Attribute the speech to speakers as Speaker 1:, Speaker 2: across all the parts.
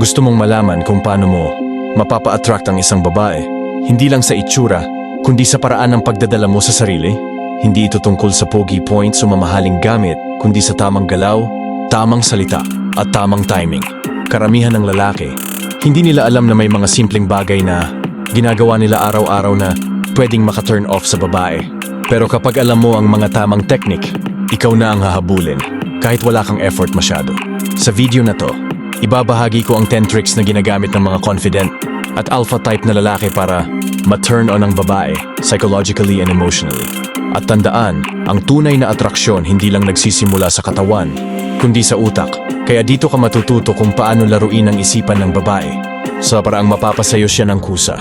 Speaker 1: Gusto mong malaman kung paano mo mapapa-attract ang isang babae, hindi lang sa itsura, kundi sa paraan ng pagdadala mo sa sarili? Hindi ito tungkol sa pogi points o mamahaling gamit, kundi sa tamang galaw, tamang salita, at tamang timing. Karamihan ng lalaki, hindi nila alam na may mga simpleng bagay na ginagawa nila araw-araw na pwedeng maka-turn off sa babae. Pero kapag alam mo ang mga tamang teknik, ikaw na ang hahabulin, kahit wala kang effort masyado. Sa video na to, ibabahagi ko ang 10 tricks na ginagamit ng mga confident at alpha type na lalaki para ma-turn on ang babae psychologically and emotionally. At tandaan, ang tunay na atraksyon hindi lang nagsisimula sa katawan, kundi sa utak. Kaya dito ka matututo kung paano laruin ang isipan ng babae sa paraang mapapasayo siya ng kusa.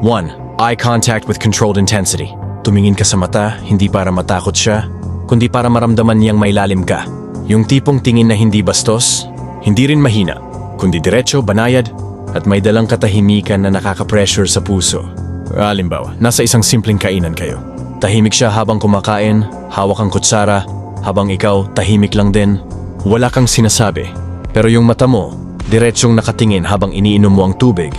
Speaker 1: 1. Eye contact with controlled intensity. Tumingin ka sa mata, hindi para matakot siya, kundi para maramdaman niyang may lalim ka. Yung tipong tingin na hindi bastos, hindi rin mahina, kundi diretso, banayad, at may dalang katahimikan na nakaka-pressure sa puso. Halimbawa, nasa isang simpleng kainan kayo. Tahimik siya habang kumakain, hawak ang kutsara, habang ikaw tahimik lang din. Wala kang sinasabi, pero yung mata mo, diretsyong nakatingin habang iniinom mo ang tubig.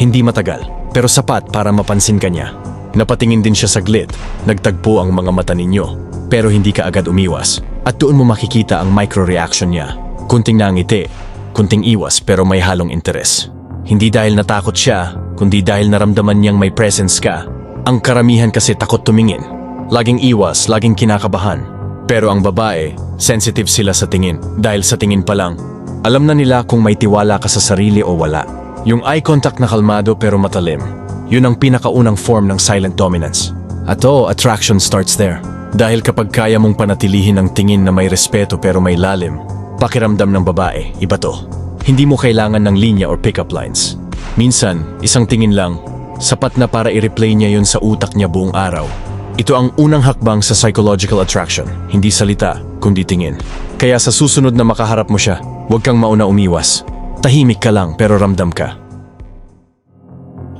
Speaker 1: Hindi matagal, pero sapat para mapansin ka niya. Napatingin din siya saglit, nagtagpo ang mga mata ninyo, pero hindi ka agad umiwas. At doon mo makikita ang micro-reaction niya. Kunting nangiti, kunting iwas pero may halong interes. Hindi dahil natakot siya, kundi dahil naramdaman niyang may presence ka. Ang karamihan kasi takot tumingin. Laging iwas, laging kinakabahan. Pero ang babae, sensitive sila sa tingin dahil sa tingin pa lang. Alam na nila kung may tiwala ka sa sarili o wala. Yung eye contact na kalmado pero matalim. Yun ang pinakaunang form ng silent dominance. At oo, attraction starts there. Dahil kapag kaya mong panatilihin ang tingin na may respeto pero may lalim, pakiramdam ng babae, iba to. Hindi mo kailangan ng linya or pickup lines. Minsan, isang tingin lang, sapat na para i-replay niya yun sa utak niya buong araw. Ito ang unang hakbang sa psychological attraction, hindi salita, kundi tingin. Kaya sa susunod na makaharap mo siya, huwag kang mauna umiwas. Tahimik ka lang pero ramdam ka.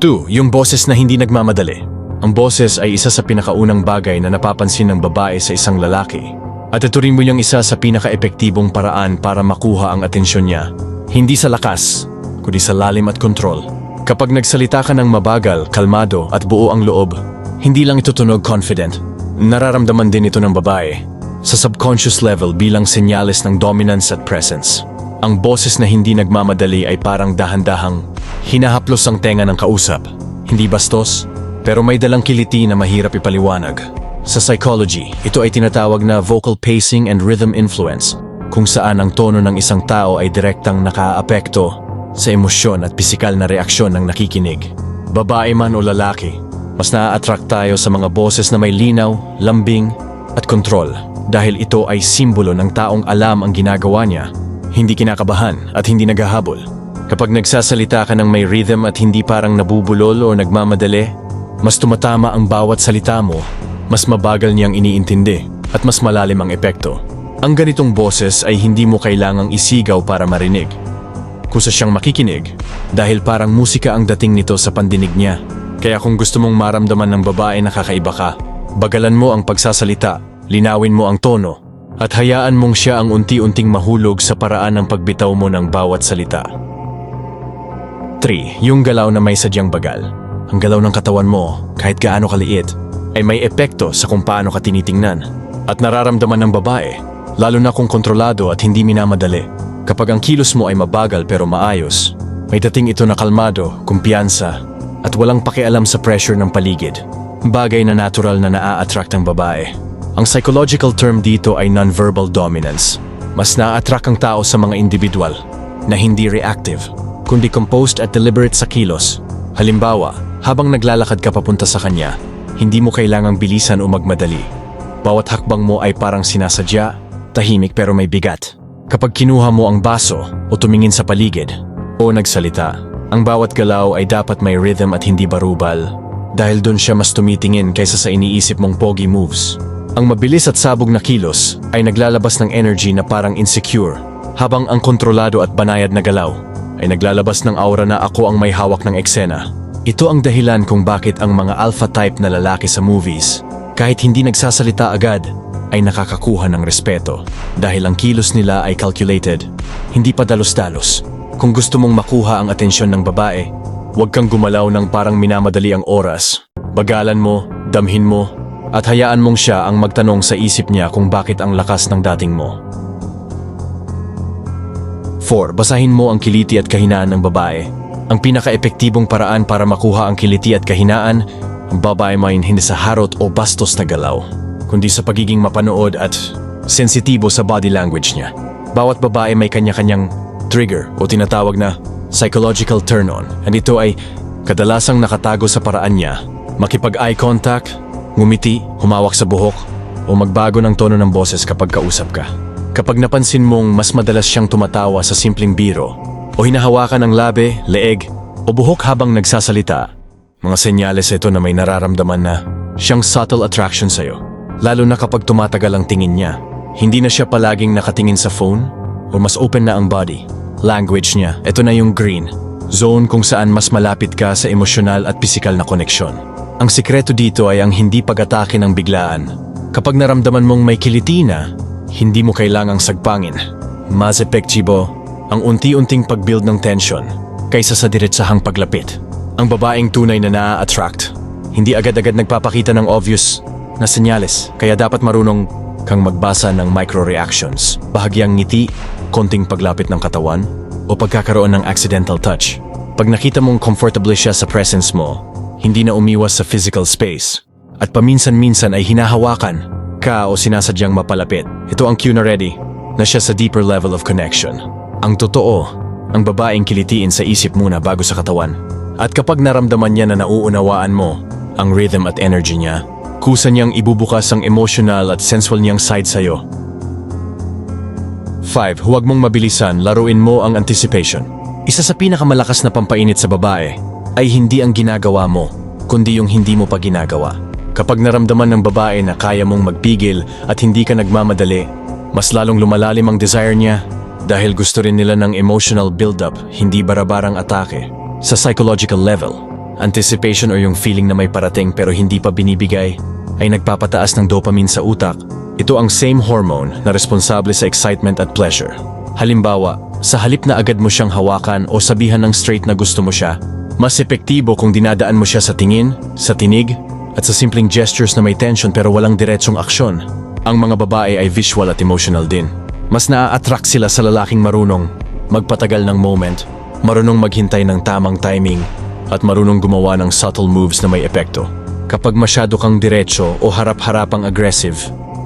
Speaker 1: 2. Yung boses na hindi nagmamadali. Ang boses ay isa sa pinakaunang bagay na napapansin ng babae sa isang lalaki. At ito rin mo niyang isa sa pinaka-epektibong paraan para makuha ang atensyon niya. Hindi sa lakas, kundi sa lalim at kontrol. Kapag nagsalita ka ng mabagal, kalmado at buo ang loob, hindi lang ito tunog confident. Nararamdaman din ito ng babae sa subconscious level bilang senyales ng dominance at presence. Ang boses na hindi nagmamadali ay parang dahan-dahang hinahaplos ang tenga ng kausap. Hindi bastos, pero may dalang kiliti na mahirap ipaliwanag. Sa psychology, ito ay tinatawag na vocal pacing and rhythm influence, kung saan ang tono ng isang tao ay direktang nakaapekto sa emosyon at pisikal na reaksyon ng nakikinig. Babae man o lalaki, mas naa-attract tayo sa mga boses na may linaw, lambing, at kontrol dahil ito ay simbolo ng taong alam ang ginagawa niya, hindi kinakabahan at hindi naghahabol. Kapag nagsasalita ka ng may rhythm at hindi parang nabubulol o nagmamadali, mas tumatama ang bawat salita mo, mas mabagal niyang iniintindi at mas malalim ang epekto. Ang ganitong boses ay hindi mo kailangang isigaw para marinig. Kusa siyang makikinig dahil parang musika ang dating nito sa pandinig niya. Kaya kung gusto mong maramdaman ng babae na kakaiba ka, bagalan mo ang pagsasalita, linawin mo ang tono, at hayaan mong siya ang unti-unting mahulog sa paraan ng pagbitaw mo ng bawat salita. 3. Yung galaw na may sadyang bagal. Ang galaw ng katawan mo, kahit gaano kaliit, ay may epekto sa kung paano ka tinitingnan. At nararamdaman ng babae, lalo na kung kontrolado at hindi minamadali. Kapag ang kilos mo ay mabagal pero maayos, may dating ito na kalmado, kumpiyansa, at walang pakialam sa pressure ng paligid. Bagay na natural na naa-attract ang babae. Ang psychological term dito ay nonverbal dominance. Mas na-attract ang tao sa mga individual na hindi reactive, kundi composed at deliberate sa kilos. Halimbawa, habang naglalakad ka papunta sa kanya, hindi mo kailangang bilisan o magmadali. Bawat hakbang mo ay parang sinasadya, tahimik pero may bigat. Kapag kinuha mo ang baso o tumingin sa paligid o nagsalita, ang bawat galaw ay dapat may rhythm at hindi barubal dahil doon siya mas tumitingin kaysa sa iniisip mong pogi moves. Ang mabilis at sabog na kilos ay naglalabas ng energy na parang insecure, habang ang kontrolado at banayad na galaw ay naglalabas ng aura na ako ang may hawak ng eksena. Ito ang dahilan kung bakit ang mga alpha type na lalaki sa movies, kahit hindi nagsasalita agad, ay nakakakuha ng respeto dahil ang kilos nila ay calculated, hindi pa dalos-dalos. Kung gusto mong makuha ang atensyon ng babae, huwag kang gumalaw ng parang minamadali ang oras. Bagalan mo, damhin mo, at hayaan mong siya ang magtanong sa isip niya kung bakit ang lakas ng dating mo. 4. Basahin mo ang kiliti at kahinaan ng babae. Ang pinaka-epektibong paraan para makuha ang kiliti at kahinaan, ang babae ay hindi sa harot o bastos na galaw, kundi sa pagiging mapanood at sensitibo sa body language niya. Bawat babae may kanya-kanyang trigger o tinatawag na psychological turn-on. And ito ay kadalasang nakatago sa paraan niya, makipag-eye contact, ngumiti, humawak sa buhok, o magbago ng tono ng boses kapag kausap ka. Kapag napansin mong mas madalas siyang tumatawa sa simpleng biro, o hinahawakan ng labi, leeg, o buhok habang nagsasalita, mga senyales ito na may nararamdaman na siyang subtle attraction sa'yo. Lalo na kapag tumatagal ang tingin niya. Hindi na siya palaging nakatingin sa phone o mas open na ang body. Language niya, ito na yung green. Zone kung saan mas malapit ka sa emosyonal at pisikal na koneksyon. Ang sikreto dito ay ang hindi pag-atake ng biglaan. Kapag naramdaman mong may kiliti na, hindi mo kailangang sagpangin. Mas epektibo ang unti-unting pag-build ng tension kaysa sa diretsahang paglapit. Ang babaeng tunay na naa-attract. Hindi agad-agad nagpapakita ng obvious na senyales kaya dapat marunong kang magbasa ng micro-reactions. Bahagyang ngiti, konting paglapit ng katawan, o pagkakaroon ng accidental touch. Pag nakita mong comfortable siya sa presence mo, hindi na umiwas sa physical space. At paminsan-minsan ay hinahawakan ka o sinasadyang mapalapit. Ito ang cue na ready na siya sa deeper level of connection. Ang totoo, ang babaeng kilitiin sa isip muna bago sa katawan. At kapag naramdaman niya na nauunawaan mo ang rhythm at energy niya, kusa niyang ibubukas ang emotional at sensual niyang side sa'yo. 5. Huwag mong mabilisan, laruin mo ang anticipation. Isa sa pinakamalakas na pampainit sa babae ay hindi ang ginagawa mo, kundi yung hindi mo pa ginagawa. Kapag naramdaman ng babae na kaya mong magpigil at hindi ka nagmamadali, mas lalong lumalalim ang desire niya dahil gusto rin nila ng emotional build-up, hindi barabarang atake. Sa psychological level, anticipation o yung feeling na may parating pero hindi pa binibigay ay nagpapataas ng dopamine sa utak. Ito ang same hormone na responsable sa excitement at pleasure. Halimbawa, sa halip na agad mo siyang hawakan o sabihan ng straight na gusto mo siya, mas epektibo kung dinadaan mo siya sa tingin, sa tinig, at sa simpleng gestures na may tension pero walang diretsong aksyon. Ang mga babae ay visual at emotional din. Mas naa-attract sila sa lalaking marunong magpatagal ng moment, marunong maghintay ng tamang timing, at marunong gumawa ng subtle moves na may epekto. Kapag masyado kang diretso o harap-harapang aggressive,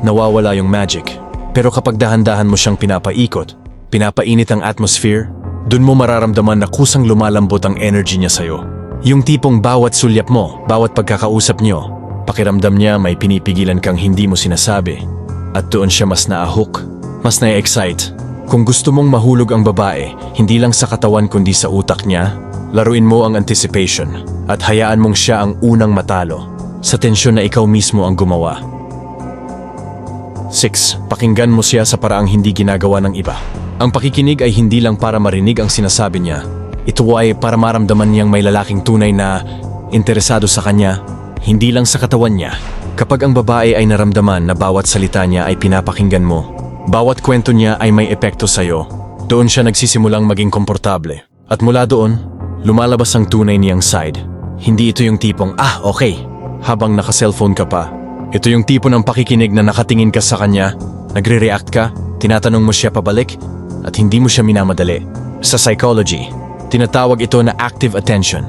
Speaker 1: nawawala yung magic. Pero kapag dahan-dahan mo siyang pinapaikot, pinapainit ang atmosphere, dun mo mararamdaman na kusang lumalambot ang energy niya sa'yo. Yung tipong bawat sulyap mo, bawat pagkakausap niyo, pakiramdam niya may pinipigilan kang hindi mo sinasabi. At doon siya mas naahook, mas na-excite. Kung gusto mong mahulog ang babae, hindi lang sa katawan kundi sa utak niya, laruin mo ang anticipation at hayaan mong siya ang unang matalo sa tensyon na ikaw mismo ang gumawa. 6. Pakinggan mo siya sa paraang hindi ginagawa ng iba. Ang pakikinig ay hindi lang para marinig ang sinasabi niya. Ito ay para maramdaman niyang may lalaking tunay na interesado sa kanya, hindi lang sa katawan niya. Kapag ang babae ay naramdaman na bawat salita niya ay pinapakinggan mo, bawat kwento niya ay may epekto sa'yo, doon siya nagsisimulang maging komportable. At mula doon, lumalabas ang tunay niyang side. Hindi ito yung tipong, ah, okay, habang naka-cellphone ka pa. Ito yung tipo ng pakikinig na nakatingin ka sa kanya, nagre-react ka, tinatanong mo siya pabalik, at hindi mo siya minamadali. Sa psychology, tinatawag ito na active attention,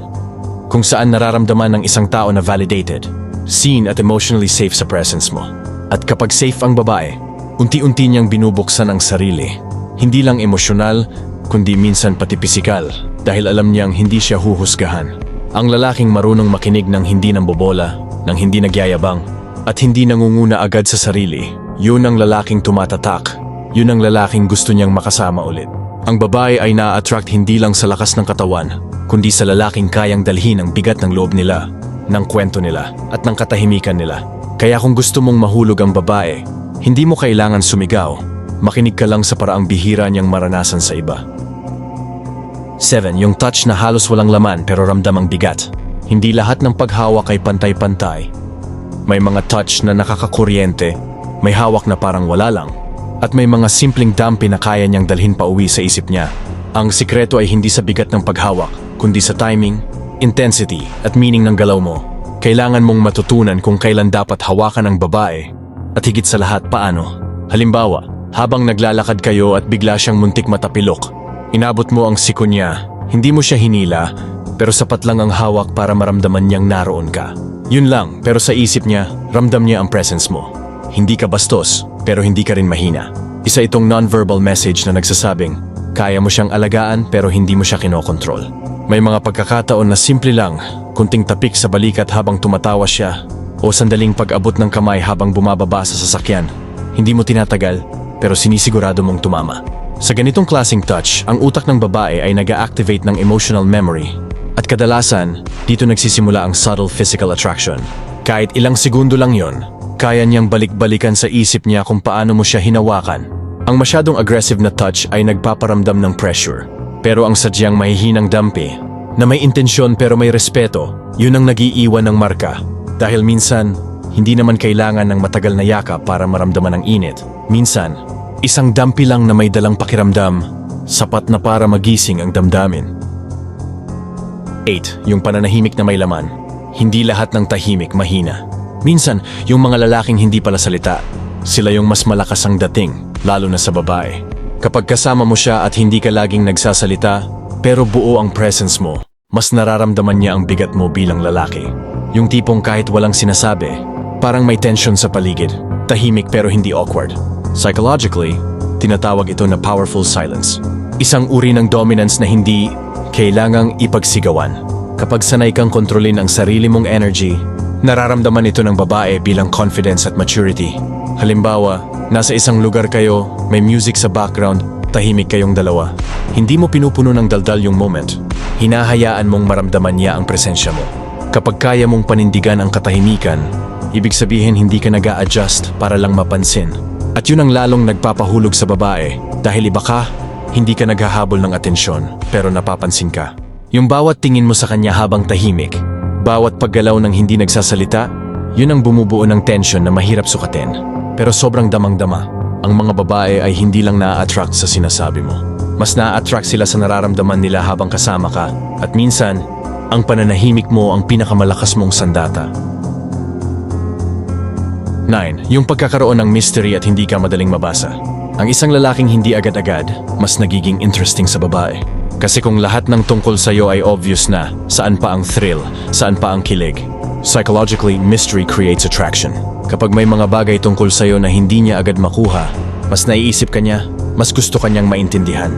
Speaker 1: kung saan nararamdaman ng isang tao na validated, seen at emotionally safe sa presence mo. At kapag safe ang babae, unti-unti niyang binubuksan ang sarili. Hindi lang emosyonal, kundi minsan pati pisikal, dahil alam niyang hindi siya huhusgahan. Ang lalaking marunong makinig ng hindi nambobola, ng hindi nagyayabang, at hindi nangunguna agad sa sarili, yun ang lalaking tumatatak. Yun ang lalaking gusto niyang makasama ulit. Ang babae ay na-attract hindi lang sa lakas ng katawan, kundi sa lalaking kayang dalhin ang bigat ng loob nila, ng kwento nila, at ng katahimikan nila. Kaya kung gusto mong mahulog ang babae, hindi mo kailangan sumigaw. Makinig ka lang sa paraang bihira niyang maranasan sa iba. 7. Yung touch na halos walang laman pero ramdam ang bigat. Hindi lahat ng paghawak ay pantay-pantay. May mga touch na nakakakuryente, may hawak na parang wala lang, at may mga simpleng dampi na kaya niyang dalhin pa uwi sa isip niya. Ang sikreto ay hindi sa bigat ng paghawak, kundi sa timing, intensity, at meaning ng galaw mo. Kailangan mong matutunan kung kailan dapat hawakan ang babae, at higit sa lahat paano. Halimbawa, habang naglalakad kayo at bigla siyang muntik matapilok, inabot mo ang siko niya, hindi mo siya hinila, pero sapat lang ang hawak para maramdaman niyang naroon ka. Yun lang, pero sa isip niya, ramdam niya ang presence mo. Hindi ka bastos, pero hindi ka rin mahina. Isa itong non-verbal message na nagsasabing, kaya mo siyang alagaan pero hindi mo siya kinokontrol. May mga pagkakataon na simple lang, kunting tapik sa balikat habang tumatawa siya, o sandaling pag-abot ng kamay habang bumababa sa sasakyan. Hindi mo tinatagal, pero sinisigurado mong tumama. Sa ganitong klaseng touch, ang utak ng babae ay nag activate ng emotional memory. At kadalasan, dito nagsisimula ang subtle physical attraction. Kahit ilang segundo lang yon, kaya niyang balik-balikan sa isip niya kung paano mo siya hinawakan. Ang masyadong aggressive na touch ay nagpaparamdam ng pressure. Pero ang sadyang mahihinang dampi, na may intensyon pero may respeto, yun ang nagiiwan ng marka. Dahil minsan, hindi naman kailangan ng matagal na yaka para maramdaman ang init. Minsan, isang dampi lang na may dalang pakiramdam, sapat na para magising ang damdamin. 8. Yung pananahimik na may laman. Hindi lahat ng tahimik mahina. Minsan, yung mga lalaking hindi pala salita, sila yung mas malakas ang dating, lalo na sa babae. Kapag kasama mo siya at hindi ka laging nagsasalita, pero buo ang presence mo, mas nararamdaman niya ang bigat mo bilang lalaki. Yung tipong kahit walang sinasabi, parang may tension sa paligid, tahimik pero hindi awkward. Psychologically, tinatawag ito na powerful silence. Isang uri ng dominance na hindi kailangang ipagsigawan. Kapag sanay kang kontrolin ang sarili mong energy, nararamdaman ito ng babae bilang confidence at maturity. Halimbawa, nasa isang lugar kayo, may music sa background, tahimik kayong dalawa. Hindi mo pinupuno ng daldal yung moment. Hinahayaan mong maramdaman niya ang presensya mo. Kapag kaya mong panindigan ang katahimikan, ibig sabihin hindi ka nag adjust para lang mapansin. At yun ang lalong nagpapahulog sa babae dahil iba ka, hindi ka naghahabol ng atensyon pero napapansin ka. Yung bawat tingin mo sa kanya habang tahimik, bawat paggalaw ng hindi nagsasalita, yun ang bumubuo ng tension na mahirap sukatin. Pero sobrang damang-dama. Ang mga babae ay hindi lang na-attract sa sinasabi mo. Mas na-attract sila sa nararamdaman nila habang kasama ka. At minsan, ang pananahimik mo ang pinakamalakas mong sandata. 9. Yung pagkakaroon ng mystery at hindi ka madaling mabasa. Ang isang lalaking hindi agad-agad, mas nagiging interesting sa babae. Kasi kung lahat ng tungkol sa'yo ay obvious na, saan pa ang thrill, saan pa ang kilig. Psychologically, mystery creates attraction. Kapag may mga bagay tungkol sa'yo na hindi niya agad makuha, mas naiisip ka niya, mas gusto kanyang maintindihan.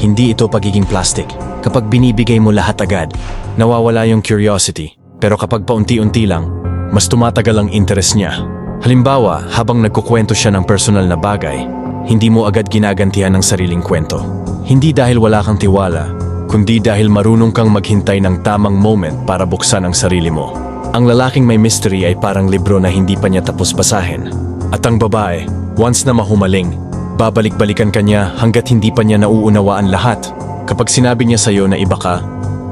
Speaker 1: Hindi ito pagiging plastic. Kapag binibigay mo lahat agad, nawawala yung curiosity. Pero kapag paunti-unti lang, mas tumatagal ang interest niya. Halimbawa, habang nagkukwento siya ng personal na bagay, hindi mo agad ginagantihan ng sariling kwento. Hindi dahil wala kang tiwala, kundi dahil marunong kang maghintay ng tamang moment para buksan ang sarili mo. Ang lalaking may mystery ay parang libro na hindi pa niya tapos basahin. At ang babae, once na mahumaling, babalik-balikan ka niya hanggat hindi pa niya nauunawaan lahat. Kapag sinabi niya sa'yo na iba ka,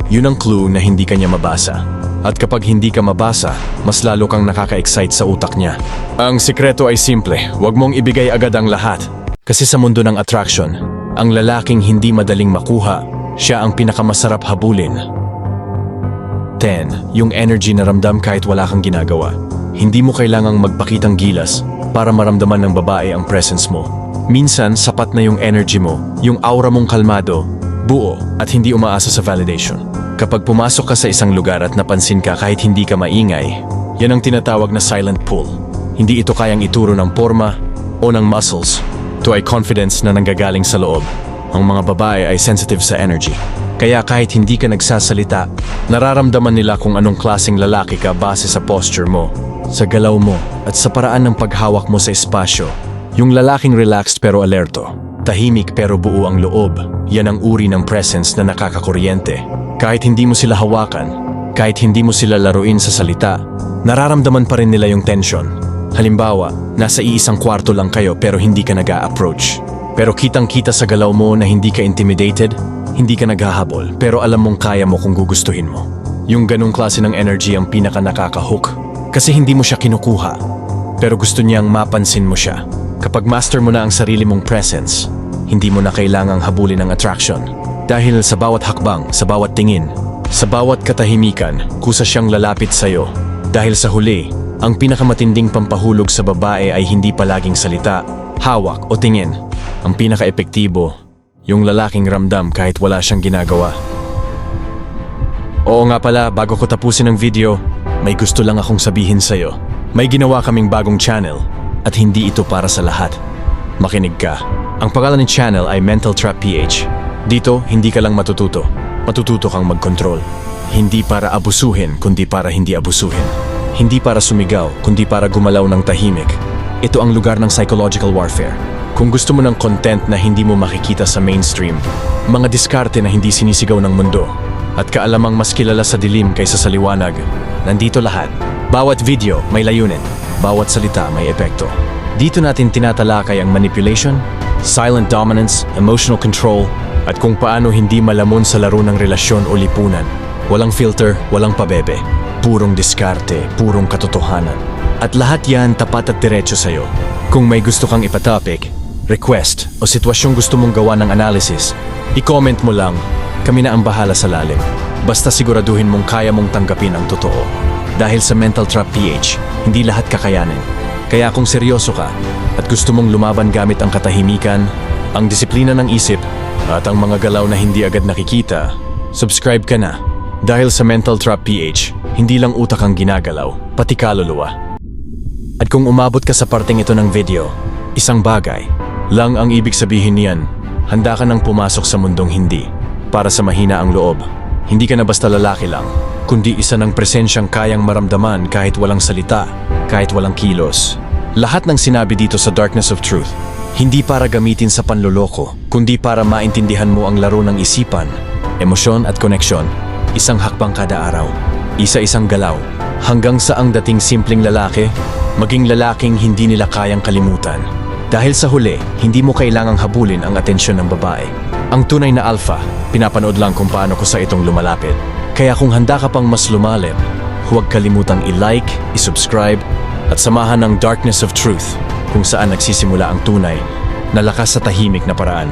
Speaker 1: yun ang clue na hindi ka niya mabasa. At kapag hindi ka mabasa, mas lalo kang nakaka-excite sa utak niya. Ang sikreto ay simple, huwag mong ibigay agad ang lahat. Kasi sa mundo ng attraction, ang lalaking hindi madaling makuha, siya ang pinakamasarap habulin. 10. Yung energy na ramdam kahit wala kang ginagawa. Hindi mo kailangang magpakitang gilas para maramdaman ng babae ang presence mo. Minsan, sapat na yung energy mo, yung aura mong kalmado, buo, at hindi umaasa sa validation. Kapag pumasok ka sa isang lugar at napansin ka kahit hindi ka maingay, yan ang tinatawag na silent pull. Hindi ito kayang ituro ng forma o ng muscles. Ito ay confidence na nanggagaling sa loob. Ang mga babae ay sensitive sa energy. Kaya kahit hindi ka nagsasalita, nararamdaman nila kung anong klaseng lalaki ka base sa posture mo, sa galaw mo, at sa paraan ng paghawak mo sa espasyo. Yung lalaking relaxed pero alerto, tahimik pero buo ang loob, yan ang uri ng presence na nakakakuryente. Kahit hindi mo sila hawakan, kahit hindi mo sila laruin sa salita, nararamdaman pa rin nila yung tension. Halimbawa, nasa iisang kwarto lang kayo pero hindi ka nag approach Pero kitang-kita sa galaw mo na hindi ka intimidated, hindi ka naghahabol, pero alam mong kaya mo kung gugustuhin mo. Yung ganong klase ng energy ang pinaka nakaka-hook. Kasi hindi mo siya kinukuha. pero gusto niyang mapansin mo siya. Kapag master mo na ang sarili mong presence, hindi mo na kailangang habulin ang attraction. Dahil sa bawat hakbang, sa bawat tingin, sa bawat katahimikan, kusa siyang lalapit sa'yo. Dahil sa huli, ang pinakamatinding pampahulog sa babae ay hindi palaging salita, hawak o tingin. Ang pinaka-epektibo, yung lalaking ramdam kahit wala siyang ginagawa. Oo nga pala, bago ko tapusin ang video, may gusto lang akong sabihin sa'yo. May ginawa kaming bagong channel at hindi ito para sa lahat. Makinig ka. Ang pangalan ng channel ay Mental Trap PH. Dito, hindi ka lang matututo. Matututo kang mag-control. Hindi para abusuhin, kundi para hindi abusuhin. Hindi para sumigaw, kundi para gumalaw ng tahimik. Ito ang lugar ng psychological warfare. Kung gusto mo ng content na hindi mo makikita sa mainstream, mga diskarte na hindi sinisigaw ng mundo, at kaalamang mas kilala sa dilim kaysa sa liwanag, nandito lahat. Bawat video may layunin, bawat salita may epekto. Dito natin tinatalakay ang manipulation, silent dominance, emotional control, at kung paano hindi malamon sa laro ng relasyon o lipunan. Walang filter, walang pabebe. Purong diskarte, purong katotohanan. At lahat yan tapat at diretso sa'yo. Kung may gusto kang ipatopic, request o sitwasyong gusto mong gawa ng analysis, i-comment mo lang. Kami na ang bahala sa lalim. Basta siguraduhin mong kaya mong tanggapin ang totoo. Dahil sa Mental Trap PH, hindi lahat kakayanin. Kaya kung seryoso ka at gusto mong lumaban gamit ang katahimikan, ang disiplina ng isip at ang mga galaw na hindi agad nakikita, subscribe ka na. Dahil sa Mental Trap PH, hindi lang utak ang ginagalaw, pati kaluluwa. At kung umabot ka sa parteng ito ng video, isang bagay lang ang ibig sabihin niyan, handa ka nang pumasok sa mundong hindi. Para sa mahina ang loob, hindi ka na basta lalaki lang, kundi isa ng presensyang kayang maramdaman kahit walang salita, kahit walang kilos. Lahat ng sinabi dito sa Darkness of Truth, hindi para gamitin sa panloloko, kundi para maintindihan mo ang laro ng isipan, emosyon at koneksyon. Isang hakbang kada araw, isa-isang galaw, hanggang sa ang dating simpleng lalaki, maging lalaking hindi nila kayang kalimutan. Dahil sa huli, hindi mo kailangang habulin ang atensyon ng babae. Ang tunay na alpha, pinapanood lang kung paano ko sa itong lumalapit. Kaya kung handa ka pang mas lumalim, huwag kalimutang i-like, i-subscribe, at samahan ng Darkness of Truth kung saan nagsisimula ang tunay na lakas sa tahimik na paraan.